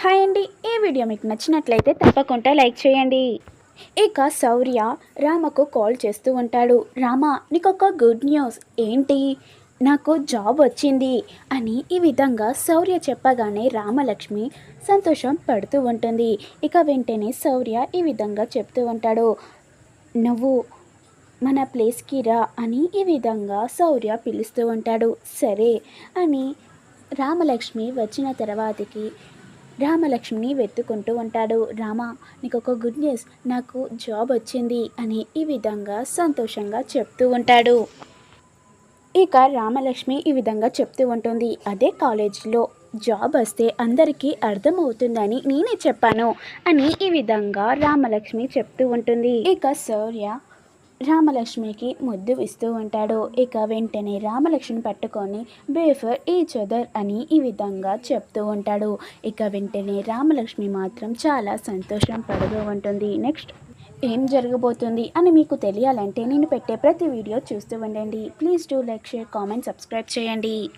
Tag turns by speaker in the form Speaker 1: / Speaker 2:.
Speaker 1: Hi అండి. ఈ video మీకు నచ్చినట్లయితే తప్పకుండా లైక్ చేయండి. ఇక శౌర్య రామకు కాల్ చేస్తూ ఉంటాడు. రామ నీకు ఒక గుడ్ న్యూస్. ఏంటి? నాకు జాబ్ వచ్చింది అని ఈ విధంగా శౌర్య చెప్పగానే రామలక్ష్మి సంతోషం పడుతూ ఉంటుంది. ఇక వెంటనే శౌర్య ఈ విధంగా చెప్తూ ఉంటాడు. నువ్వు మన ప్లేస్కి రా అని ఈ విధంగా శౌర్య పిలుస్తూ ఉంటాడు. సరే అని రామలక్ష్మి వచ్చిన తర్వాతకి రామలక్ష్మిని వెతుకుంటూ ఉంటాడు. రామ నీకు ఒక గుడ్ న్యూస్ నాకు జాబ్ వచ్చింది అని ఈ విధంగా సంతోషంగా చెప్తూ ఉంటాడు. ఇక రామలక్ష్మి ఈ విధంగా చెప్తూ ఉంటుంది. అదే కాలేజీలో జాబ్ వస్తే అందరికీ అర్థమవుతుందని నేనే చెప్పాను అని ఈ విధంగా రామలక్ష్మి చెప్తూ ఉంటుంది. ఇక శౌర్య రామలక్ష్మికి ముద్దు ఇస్తూ ఉంటాడు. ఇక వెంటనే రామలక్ష్మిని పట్టుకొని బేఫర్ ఈ చదర్ అని ఈ విధంగా చెప్తూ ఉంటాడు. ఇక వెంటనే రామలక్ష్మి మాత్రం చాలా సంతోషం పడుతూ ఉంటుంది. నెక్స్ట్ ఏం జరగబోతుంది? అని మీకు తెలియాలంటే నేను పెట్టే ప్రతి వీడియో చూస్తూ ఉండండి. Please do like share comment subscribe చేయండి.